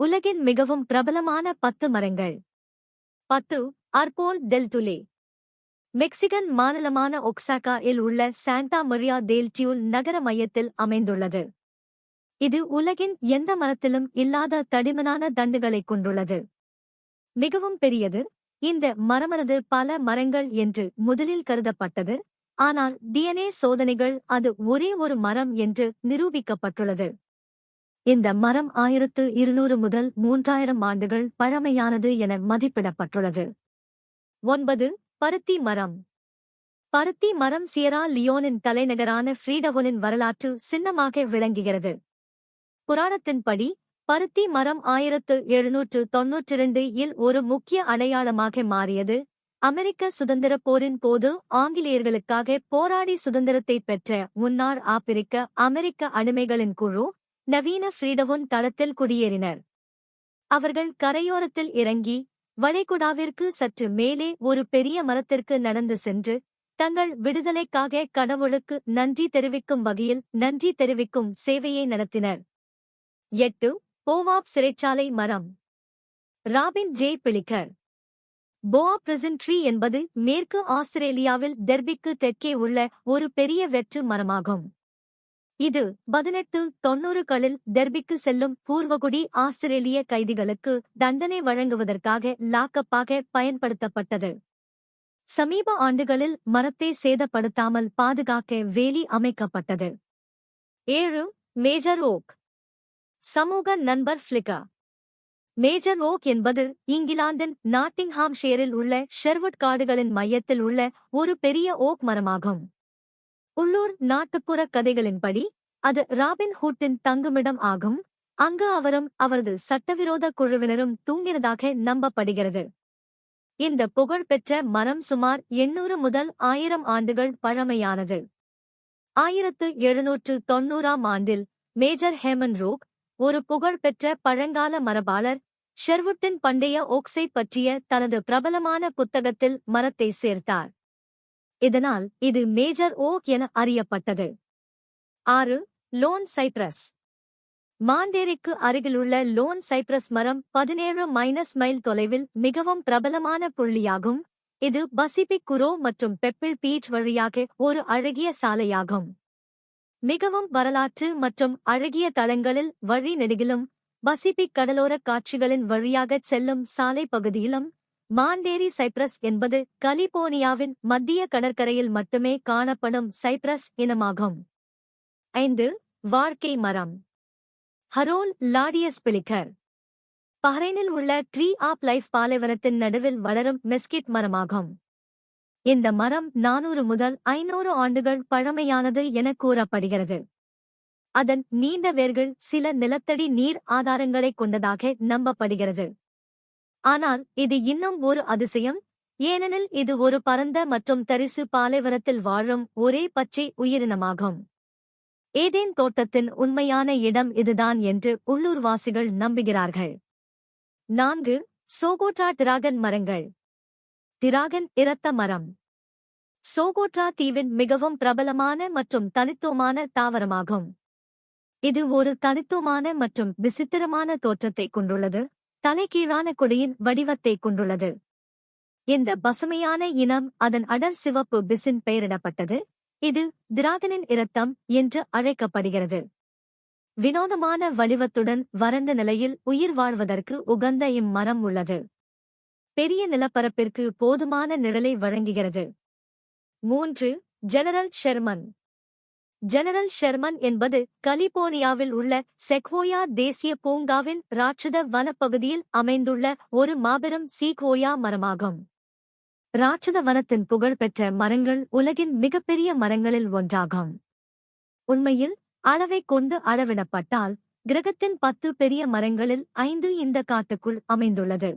உலகின் மிகவும் பிரபலமான பத்து மரங்கள். பத்து அர்போல் டெல் துலே மெக்சிகன் மாநிலமான ஒக்சாகா இல் உள்ள சாண்டா மரியா தேல் டியூல் நகர மையத்தில் அமைந்துள்ளது. இது உலகின் எந்த மரத்திலும் இல்லாத தடிமனான தண்டுகளைக் கொண்டுள்ளது. மிகவும் பெரியது இந்த மரமனது பல மரங்கள் என்று முதலில் கருதப்பட்டது ஆனால் டிஎன்ஏ சோதனைகள் அது ஒரே ஒரு மரம் என்று நிரூபிக்கப்பட்டுள்ளது. இந்த மரம் ஆயிரத்து இருநூறு முதல் மூன்றாயிரம் ஆண்டுகள் பழமையானது என மதிப்பிடப்பட்டுள்ளது. ஒன்பது பருத்தி மரம். பருத்தி மரம் சியரா லியோனின் தலைநகரான ஃப்ரீடவுனின் வரலாற்று சின்னமாக விளங்குகிறது. புராணத்தின்படி பருத்தி மரம் ஆயிரத்து எழுநூற்று தொன்னூற்றிரண்டு இல் ஒரு முக்கிய அடையாளமாக மாறியது. அமெரிக்க சுதந்திரப் போரின் போது ஆங்கிலேயர்களுக்காக போராடி சுதந்திரத்தை பெற்ற முன்னாள் ஆப்பிரிக்க அமெரிக்க அடிமைகளின் குழு நவீன ஃப்ரீடவுன் தளத்தில் குடியேறினர். அவர்கள் கரையோரத்தில் இறங்கி வளைகுடாவிற்கு சற்று மேலே ஒரு பெரிய மரத்திற்கு நடந்து சென்று தங்கள் விடுதலைக்காக கடவுளுக்கு நன்றி தெரிவிக்கும் வகையில் நன்றி தெரிவிக்கும் சேவையை நடத்தினர். எட்டு போவாப் சிறைச்சாலை மரம். Robin J. Flickr. Boab prison tree என்பது மேற்கு ஆஸ்திரேலியாவில் தெர்பிக்கு தெற்கே உள்ள ஒரு பெரிய வெற்று மரமாகும். இது பதினெட்டு தொன்னூறுகளில் டெர்பிக்கு செல்லும் பூர்வகுடி ஆஸ்திரேலிய கைதிகளுக்கு தண்டனை வழங்குவதற்காக லாக்கப்பாக பயன்படுத்தப்பட்டது. சமீப ஆண்டுகளில் மரத்தை சேதப்படுத்தாமல் பாதுகாக்க வேலி அமைக்கப்பட்டது. ஏழு மேஜர் ஓக். சமூக நண்பர் ஃபிளிகா மேஜர் ஓக் என்பது இங்கிலாந்தின் நாட்டிங்ஹாம்ஷேரில் உள்ள ஷெர்வுட் காடுகளின் மையத்தில் உள்ள ஒரு பெரிய ஓக் மரமாகும். உள்ளூர் நாட்டுப்புற கதைகளின்படி அது ராபின் ஹூட்டின் தங்குமிடம் ஆகும். அங்கு அவரும் அவரது சட்டவிரோத குழுவினரும் தூங்கினதாக நம்பப்படுகிறது. இந்த புகழ்பெற்ற மரம் சுமார் எண்ணூறு முதல் ஆயிரம் ஆண்டுகள் பழமையானது. ஆயிரத்து எழுநூற்று தொன்னூறாம் ஆண்டில் மேஜர் ஹேமன் ரூக் ஒரு புகழ்பெற்ற பழங்கால மரபாளர் ஷெர்வுட்டின் பண்டைய ஓக்ஸை பற்றிய தனது பிரபலமான புத்தகத்தில் மரத்தை சேர்த்தார். இதனால் இது மேஜர் ஓக் என அறியப்பட்டது. ஆறு லோன் சைப்ரஸ். மாண்டேரிக்கு அருகிலுள்ள லோன் சைப்ரஸ் மரம் பதினேழு மைனஸ் மைல் தொலைவில் மிகவும் பிரபலமான புள்ளியாகும். இது பசிபிக் குரோ மற்றும் பெப்பிள் பீச் வழியாக ஒரு அழகிய சாலையாகும். மிகவும் வரலாற்று மற்றும் அழகிய தளங்களில் வழி நெடுகிலும் பசிபிக் கடலோரக் காட்சிகளின் வழியாகச் செல்லும் சாலை பகுதியிலும் மாந்தேரி சைப்ரஸ் என்பது கலிபோர்னியாவின் மத்திய கடற்கரையில் மட்டுமே காணப்படும் சைப்ரஸ் இனமாகும். ஐந்து வாழ்க்கை மரம். ஹரோல் லாடியஸ் பிளிக்கர். பஹ்ரைனில் உள்ள ட்ரீ ஆப் லைஃப் பாலைவனத்தின் நடுவில் வளரும் மெஸ்கிட் மரமாகும். இந்த மரம் நானூறு முதல் ஐநூறு ஆண்டுகள் பழமையானது என கூறப்படுகிறது. அதன் நீண்ட வேர்கள் சில நிலத்தடி நீர் ஆதாரங்களைக் கொண்டதாக நம்பப்படுகிறது. ஆனால் இது இன்னும் ஒரு அதிசயம். ஏனெனில் இது ஒரு பரந்த மற்றும் தரிசு பாலைவனத்தில் வாழும் ஒரே பச்சை உயிரினமாகும். ஏதேன் தோட்டத்தின் உண்மையான இடம் இதுதான் என்று உள்ளூர்வாசிகள் நம்புகிறார்கள். நான்கு சோகோட்ரா டிராகன் மரங்கள். டிராகன் இரத்த மரம். சோகோட்ரா தீவின் மிகவும் பிரபலமான மற்றும் தனித்துவமான தாவரமாகும். இது ஒரு தனித்துவமான மற்றும் விசித்திரமான தோற்றத்தைக் கொண்டுள்ளது. தலைகீழான கொடியின் வடிவத்தைக் கொண்டுள்ளது. இந்த பசுமையான இனம் அதன் அடர் சிவப்பு பிசின் பெயரிடப்பட்டது. இது திராகனின் இரத்தம் என்று அழைக்கப்படுகிறது. வினோதமான வடிவத்துடன் வறண்ட நிலையில் உயிர் வாழ்வதற்கு உகந்த இம்மரம் உள்ளது. பெரிய நிலப்பரப்பிற்கு போதுமான நிழலை வழங்குகிறது. மூன்று ஜெனரல் ஷெர்மன். ஜெனரல் ஷெர்மன் என்பது கலிபோர்னியாவில் உள்ள செக்வோயா தேசிய பூங்காவின் ராட்சத வனப்பகுதியில் அமைந்துள்ள ஒரு மாபெரும் சீகோயா மரமாகும். ராட்சத வனத்தின் புகழ்பெற்ற மரங்கள் உலகின் மிகப்பெரிய மரங்களில் ஒன்றாகும். உண்மையில் அளவை கொண்டு அளவிடப்பட்டால் கிரகத்தின் பத்து பெரிய மரங்களில் ஐந்து இந்த காட்டுக்குள் அமைந்துள்ளது.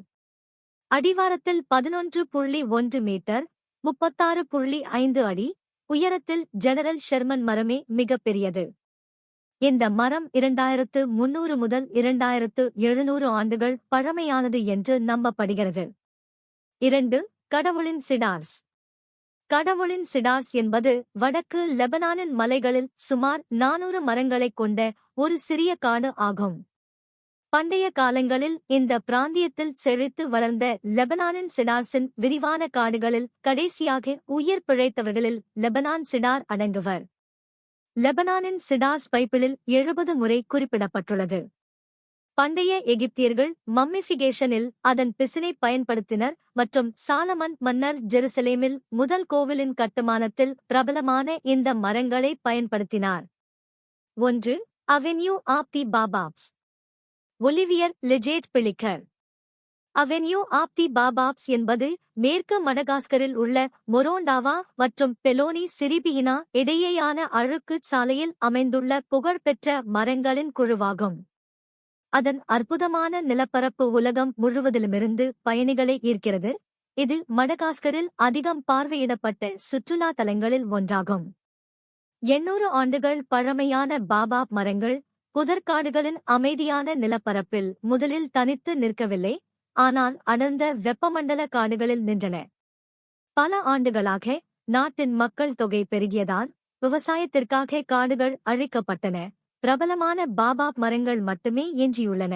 அடிவாரத்தில் பதினொன்று புள்ளி ஒன்று மீட்டர் முப்பத்தாறு புள்ளி ஐந்து அடி உயரத்தில் ஜெனரல் ஷெர்மன் மரமே மிகப்பெரியது. இந்த மரம் இரண்டாயிரத்து முன்னூறு முதல் இரண்டாயிரத்து எழுநூறு ஆண்டுகள் பழமையானது என்று நம்பப்படுகிறது. இரண்டு கடவுளின் சிடார்ஸ். கடவுளின் சிடார்ஸ் என்பது வடக்கு லெபனானின் மலைகளில் சுமார் நானூறு மரங்களைக் கொண்ட ஒரு சிறிய காடு ஆகும். பண்டைய காலங்களில் இந்த பிராந்தியத்தில் செழித்து வளர்ந்த லெபனானின் சிடார்ஸின் விரிவான காடுகளில் கடைசியாக உயிர் பிழைத்தவர்களில் லெபனான் சிடார் அடங்குவர். லெபனானின் சிடார்ஸ் பைப்பிளில் எழுபது முறை குறிப்பிடப்பட்டுள்ளது. பண்டைய எகிப்தியர்கள் மம்மிஃபிகேஷனில் அதன் பிசினை பயன்படுத்தினர் மற்றும் சாலமன் மன்னர் ஜெருசலேமில் முதல் கோவிலின் கட்டுமானத்தில் பிரபலமான இந்த மரங்களை பயன்படுத்தினார். ஒன்று avenue of the baobabs. Olivier Lejade Flickr. Avenue of the baobabs என்பது மேற்கு மடகாஸ்கரில் உள்ள மொரோண்டாவா மற்றும் பெலோனி சிரிபியினா இடையேயான அழுக்கு சாலையில் அமைந்துள்ள புகழ்பெற்ற மரங்களின் குழுவாகும். அதன் அற்புதமான நிலப்பரப்பு உலகம் முழுவதிலுமிருந்து பயணிகளை ஈர்க்கிறது. இது மடகாஸ்கரில் அதிகம் பார்வையிடப்பட்ட சுற்றுலா தலங்களில் ஒன்றாகும். எண்ணூறு ஆண்டுகள் பழமையான பாபாப் மரங்கள் புதற்காடுகளின் அமைதியான நிலப்பரப்பில் முதலில் தனித்து நிற்கவில்லை ஆனால் அடர்ந்த வெப்பமண்டல காடுகளில் நின்றன. பல ஆண்டுகளாக நாட்டின் மக்கள் தொகை பெருகியதால் விவசாயத்திற்காக காடுகள் அழிக்கப்பட்டன. பிரபலமான பாபாப் மரங்கள் மட்டுமே எஞ்சியுள்ளன